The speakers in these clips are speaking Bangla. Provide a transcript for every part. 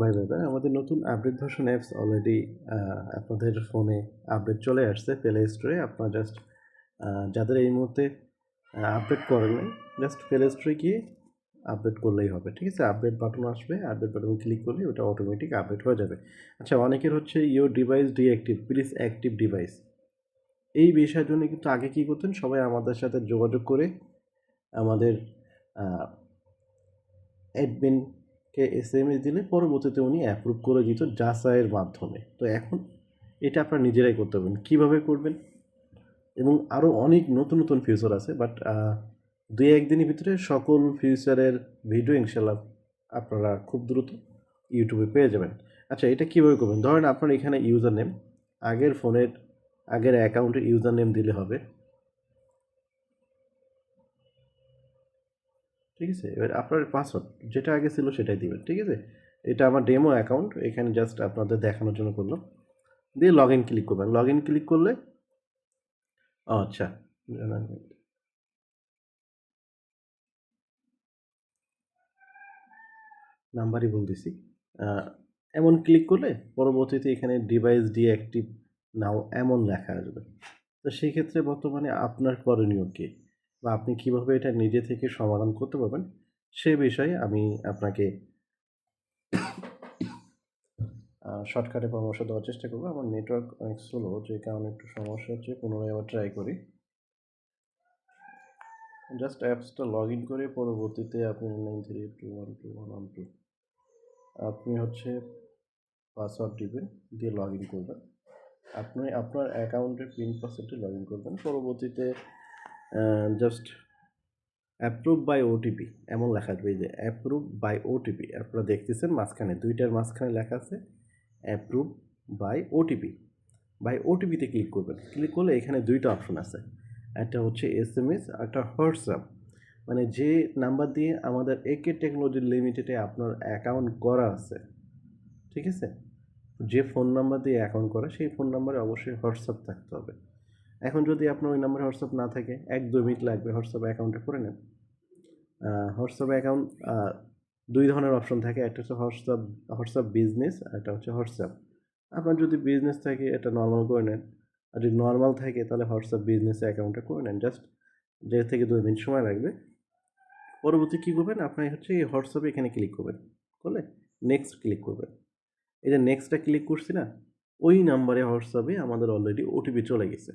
ভাই দাদা। আমাদের নতুন আপডেট ভার্সন অ্যাপস অলরেডি আপনাদের ফোনে আপডেট চলে আসছে প্লে স্টোরে আপনার জাস্ট যাদের এই মুহূর্তে আপডেট করেন নাই জাস্ট প্লে স্টোরে গিয়ে আপডেট করলেই হবে। ঠিক আছে? আপডেট বাটন আসবে আপডেট বাটন ক্লিক করলে ওটা অটোমেটিক আপডেট হয়ে যাবে। আচ্ছা অনেকের হচ্ছে your device deactive please active device এই বিষয়ের জন্য কিন্তু আগে কী করতেন? সবাই আমাদের সাথে যোগাযোগ করে আমাদের অ্যাডমিনকে এস এম এস দিলে পরবর্তীতে উনি অ্যাপ্রুভ করে দিত যাচাইয়ের মাধ্যমে। তো এখন এটা আপনারা নিজেরাই করতে পারবেন। কীভাবে করবেন? এবং আরও অনেক নতুন নতুন ফিউচার আছে বাট দুই একদিনের ভিতরে সকল ফিউচারের ভিডিও ইনশাল্লাহ আপনারা খুব দ্রুত ইউটিউবে পেয়ে যাবেন। আচ্ছা এটা কীভাবে করবেন? ধরেন আপনার এখানে ইউজার নেম আগের ফোনের আগের অ্যাকাউন্টের ইউজার নেম দিলে হবে। ঠিক আছে? এবার আপনার পাসওয়ার্ড যেটা আগে ছিল সেটাই দিবেন, ঠিক আছে? এটা আমার ডেমো অ্যাকাউন্ট এখানে জাস্ট আপনাদের দেখানোর জন্য করলাম। দিয়ে লগ ইন ক্লিক করবেন। লগ ইন ক্লিক করলে আচ্ছা নাম্বারই বলতেছি এমন ক্লিক করলে পরবর্তীতে এখানে ডিভাইস ডিঅ্যাক্টিভ নাও এমন লেখা আসবে। তো সেই ক্ষেত্রে বর্তমানে আপনার করণীয় কী? বা আপনি কীভাবে এটা নিজে থেকে সমাধান করতে পারবেন, সে বিষয়ে আমি আপনাকে শর্টকাটে পরামর্শ দেওয়ার চেষ্টা করব। আমার নেটওয়ার্ক অনেক স্লো, যে কারণে একটু সমস্যা হচ্ছে, পুনরায় আবার ট্রাই করি। জাস্ট অ্যাপসটা লগ ইন করে পরবর্তীতে আপনি nine three two one two one one two আপনি হচ্ছে পাসওয়ার্ড দিবেন দিয়ে লগ ইন করবেন। আপনি আপনার অ্যাকাউন্টের পিন পাসওয়ার্ডে লগ ইন করবেন। পরবর্তীতে জাস্ট অ্যাপ্রুভ বাই ওটিপি এমন লেখা এই যে অ্যাপ্রুভ বাই ওটিপি আপনারা দেখতেছেন মাঝখানে, দুইটার মাঝখানে লেখা আছে অ্যাপ্রুভ বাই ওটিপি বাই ওটিপিতে ক্লিক করবেন ক্লিক করলে এখানে দুইটা অপশন আছে, একটা হচ্ছে এস এম এস একটা হোয়াটসঅ্যাপ মানে যে নাম্বার দিয়ে আমাদের একে টেকনোলজি লিমিটেডে আপনার অ্যাকাউন্ট করা আছে, ঠিক আছে? যে ফোন নাম্বার দিয়ে অ্যাকাউন্ট করা, সেই ফোন নাম্বারে অবশ্যই হোয়াটসঅ্যাপ থাকতে হবে। এখন যদি আপনার ওই নাম্বারে হোয়াটসঅ্যাপ না থাকে, এক দুই মিনিট লাগবে হোয়াটসঅ্যাপ অ্যাকাউন্টে করে নেন। হোয়াটসঅ্যাপ অ্যাকাউন্ট দুই ধরনের অপশন থাকে। একটা হচ্ছে হোয়াটসঅ্যাপ হোয়াটসঅ্যাপ বিজনেস আর একটা হচ্ছে হোয়াটসঅ্যাপ। আপনার যদি বিজনেস থাকে, এটা নর্মাল করে নেন। আর যদি নর্মাল থাকে, তাহলে হোয়াটসঅ্যাপ বিজনেস অ্যাকাউন্টে করে নেন। জাস্ট দেড় থেকে দুই মিনিট সময় লাগবে। পরবর্তী কী করবেন? আপনি হচ্ছে এই হোয়াটসঅ্যাপে এখানে ক্লিক করবেন। করলে নেক্সট ক্লিক করবেন। এই যে নেক্সটটা ক্লিক করছি না, ওই নাম্বারে হোয়াটসঅ্যাপে আমাদের অলরেডি ওটিপি চলে গেছে।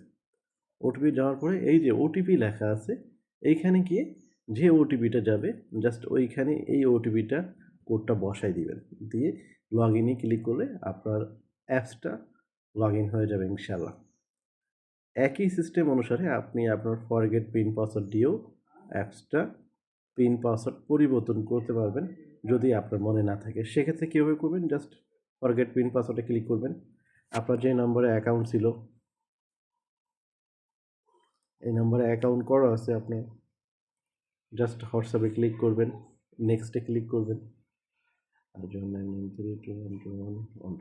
ওটিপি যাওয়ার পরে এই যে ওটিপি লেখা আছে, এইখানে গিয়ে যে ওটিপিটা যাবে জাস্ট ওইখানে এই ওটিপিটা কোডটা বসাই দিবেন। দিয়ে লগ ইনে ক্লিক করলে আপনার অ্যাপসটা লগ ইন হয়ে যাবে ইনশাল্লাহ একই সিস্টেম অনুসারে আপনি আপনার ফরগেট পিন পাসওয়ার্ড দিয়েও অ্যাপসটা পিন পাসওয়ার্ড পরিবর্তন করতে পারবেন, যদি আপনার মনে না থাকে। সেক্ষেত্রে কীভাবে করবেন? জাস্ট ফরগেট পিন পাসওয়ার্ডে ক্লিক করবেন। আপনার যে নম্বরে অ্যাকাউন্ট ছিল এই নাম্বারে অ্যাকাউন্ট করা আছে আপনি জাস্ট হোয়াটসঅ্যাপে ক্লিক করবেন নেক্সটে ক্লিক করবেন। আর জন্য থ্রি টু ওয়ান ওয়ান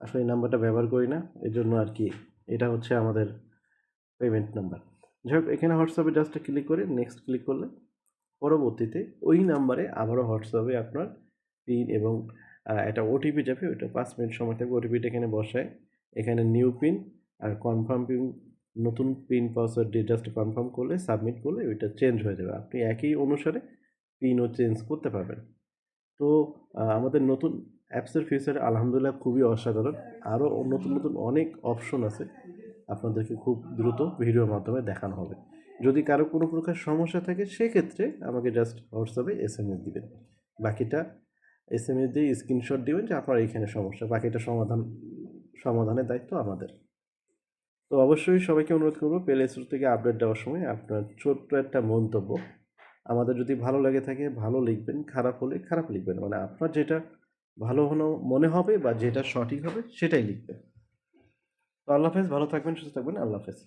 আসলে এই নাম্বারটা ব্যবহার করি না এর জন্য আর কি এটা হচ্ছে আমাদের পেমেন্ট নাম্বার যাই হোক, এখানে হোয়াটসঅ্যাপে জাস্ট ক্লিক করে নেক্সট ক্লিক করলে পরবর্তীতে ওই নাম্বারে আবারও হোয়াটসঅ্যাপে আপনার পিন এবং একটা ওটিপি যাবে, ওইটা পাঁচ মিনিট সময় থাকবে ওটিপিটা এখানে বসায়। এখানে নিউ পিন আর কনফার্ম পিন নতুন পিন পাসওয়ার্ড দিয়ে জাস্ট কনফার্ম করলে সাবমিট করলে ওইটা চেঞ্জ হয়ে যাবে। আপনি একই অনুসারে পিনও চেঞ্জ করতে পারবেন। তো আমাদের নতুন অ্যাপসের ফিচার আলহামদুলিল্লাহ খুবই অসাধারণ। আরও নতুন নতুন অনেক অপশন আছে। আপনাদেরকে খুব দ্রুত ভিডিওর মাধ্যমে দেখানো হবে। যদি কারও কোনো প্রকার সমস্যা থাকে, সেক্ষেত্রে আমাকে জাস্ট হোয়াটসঅ্যাপে এস এম এস দিবেন। বাকিটা এস এম এস দিয়ে স্ক্রিনশট দিবেন যে, আপনার এইখানে সমস্যা। বাকিটা সমাধান, সমাধানের দায়িত্ব আমাদের। তো অবশ্যই সবাইকে অনুরোধ করব প্লে স্টোর থেকে আপডেট দেওয়ার সময় আপনার ছোট্ট একটা মন্তব্য। আমাদের যদি ভালো লাগে থাকে, ভালো লিখবেন, খারাপ হলে খারাপ লিখবেন মানে আপনার যেটা ভালো হলো মনে হবে বা যেটা সঠিক হবে সেটাই লিখবেন। তো আল্লাহ হাফেজ, ভালো থাকবেন, সুস্থ থাকবেন, আল্লাহ হাফেজ।